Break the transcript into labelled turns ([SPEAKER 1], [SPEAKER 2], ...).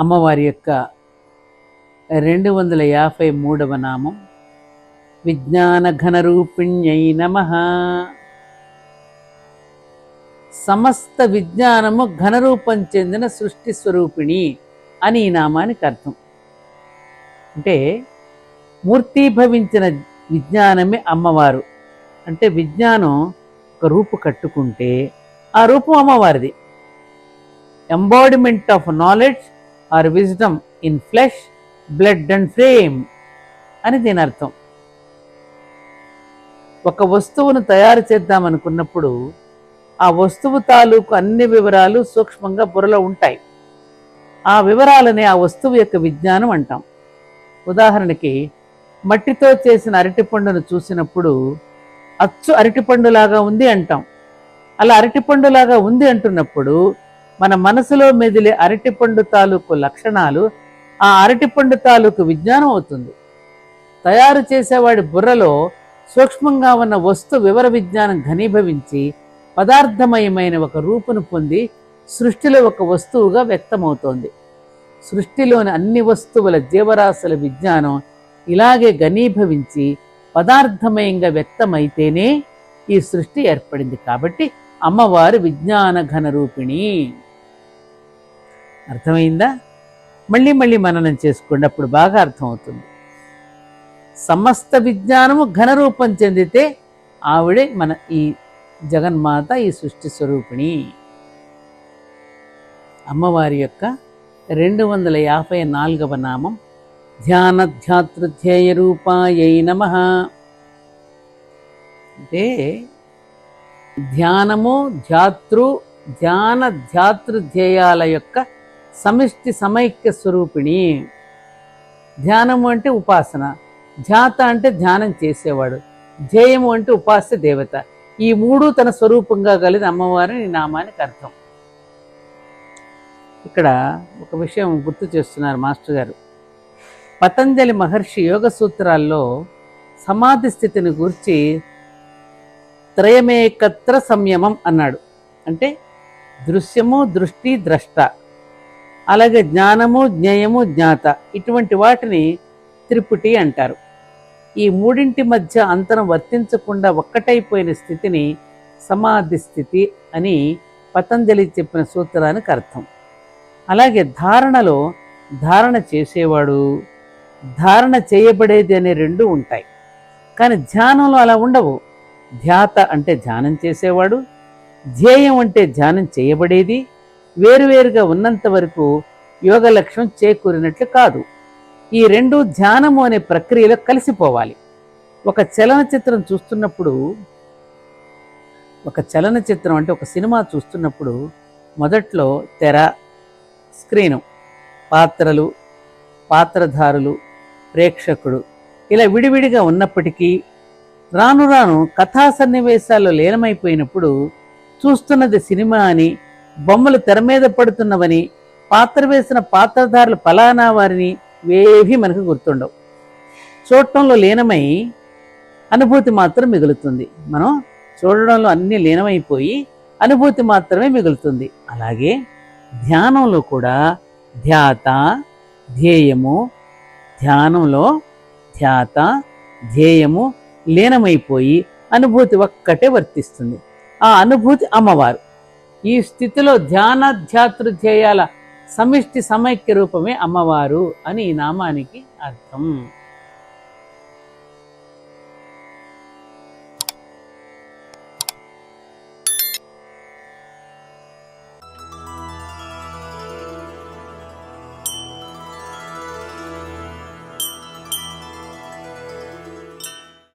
[SPEAKER 1] అమ్మవారి యొక్క రెండు వందల యాభై మూడవ నామం. విజ్ఞాన ఘనరూపిణ్యై నమ. సమస్త విజ్ఞానము ఘనరూపం చెందిన సృష్టి స్వరూపిణి అని ఈ నామానికి అర్థం. అంటే మూర్తీభవించిన విజ్ఞానమే అమ్మవారు. అంటే విజ్ఞానం ఒక రూపు కట్టుకుంటే ఆ రూపం అమ్మవారిది. Embodiment of knowledge or wisdom in flesh blood and frame అని దీని అర్థం. ఒక వస్తువును తయారు చేద్దామనుకున్నప్పుడు ఆ వస్తువు తాలూకు అన్ని వివరాలు సూక్ష్మంగా బుర్రలో ఉంటాయి. ఆ వివరాలనే ఆ వస్తువు యొక్క విజ్ఞానం అంటాం. ఉదాహరణకి మట్టితో చేసిన అరటిపండును చూసినప్పుడు అచ్చు అరటిపండులాగా ఉంది అంటాం. అలా అరటిపండులాగా ఉంది అంటున్నప్పుడు మన మనసులో మెదిలే అరటిపండు తాలూకు లక్షణాలు ఆ అరటిపండు తాలూకు విజ్ఞానం అవుతుంది. తయారు చేసేవాడి బుర్రలో సూక్ష్మంగా ఉన్న వస్తు వివర విజ్ఞానం ఘనీభవించి పదార్థమయమైన ఒక రూపును పొంది సృష్టిలో ఒక వస్తువుగా వ్యక్తమవుతోంది. సృష్టిలోని అన్ని వస్తువుల జీవరాశుల విజ్ఞానం ఇలాగే ఘనీభవించి పదార్థమయంగా వ్యక్తమైతేనే ఈ సృష్టి ఏర్పడింది. కాబట్టి అమ్మవారు విజ్ఞాన ఘన రూపిణి అర్థమైందా? మళ్ళీ మళ్ళీ మననం చేసుకోండి అప్పుడు బాగా అర్థమవుతుంది. సమస్త విజ్ఞానము ఘనరూపం చెందితే ఆవిడే మన ఈ జగన్మాత ఈ సృష్టి స్వరూపిణి. అమ్మవారి యొక్క రెండు వందల యాభై నాలుగవ నామం ధ్యానధ్యాతృధ్యేయ రూపాయై నమ. అంటే ధ్యానము ధ్యాతృ ధ్యాన ధ్యాతృధ్యేయాల యొక్క సమిష్టి సమైక్య స్వరూపిణి. ధ్యానము అంటే ఉపాసన. ధ్యాత అంటే ధ్యానం చేసేవాడు. ధ్యేయము అంటే ఉపాస్య దేవత. ఈ మూడు తన స్వరూపంగా కలిగిన అమ్మవారిని నామానికి అర్థం. ఇక్కడ ఒక విషయం గుర్తు చేస్తున్నారు మాస్టర్ గారు. పతంజలి మహర్షి యోగ సూత్రాల్లో సమాధి స్థితిని గురించి త్రయమేకత్ర సంయమం అన్నాడు. అంటే దృశ్యము దృష్టి ద్రష్ట. అలాగే జ్ఞానము జ్ఞేయము జ్ఞాత ఇటువంటి వాటిని త్రిపుటి అంటారు. ఈ మూడింటి మధ్య అంతరం వర్తించకుండా ఒక్కటైపోయిన స్థితిని సమాధి స్థితి అని పతంజలి చెప్పిన సూత్రానికి అర్థం. అలాగే ధారణలో ధారణ చేసేవాడు ధారణ చేయబడేది అనే రెండు ఉంటాయి. కానీ ధ్యానంలో అలా ఉండవు. ధ్యాత అంటే ధ్యానం చేసేవాడు ధ్యేయం అంటే ధ్యానం చేయబడేది వేరువేరుగా ఉన్నంత వరకు యోగ లక్ష్యం చేకూరినట్లు కాదు. ఈ రెండు ధ్యానము అనే ప్రక్రియలో కలిసిపోవాలి. ఒక చలనచిత్రం చూస్తున్నప్పుడు ఒక చలనచిత్రం అంటే ఒక సినిమా చూస్తున్నప్పుడు మొదట్లో తెర స్క్రీను పాత్రలు పాత్రధారులు ప్రేక్షకుడు ఇలా విడివిడిగా ఉన్నప్పటికీ రాను రాను కథా సన్నివేశాల్లో లీనమైపోయినప్పుడు చూస్తున్నది సినిమా అని బొమ్మలు తెర మీద పడుతున్నవని పాత్ర వేసిన పాత్రధారులు ఫలానా వారిని వేవి మనకు గుర్తుండవు. చూడటంలో లీనమై అనుభూతి మాత్రం మిగులుతుంది. మనం చూడడంలో అన్ని లీనమైపోయి అనుభూతి మాత్రమే మిగులుతుంది. అలాగే ధ్యానంలో కూడా ధ్యాత ధ్యేయము ధ్యానంలో ధ్యాత ధ్యేయము లీనమైపోయి అనుభూతి ఒక్కటే వర్తిస్తుంది. ఆ అనుభూతి అమ్మవారు. ఈ స్థితిలో ధ్యాన సమిష్టి సమైక్య రూపమే అమ్మవారు అని ఈ నామానికి అర్థం.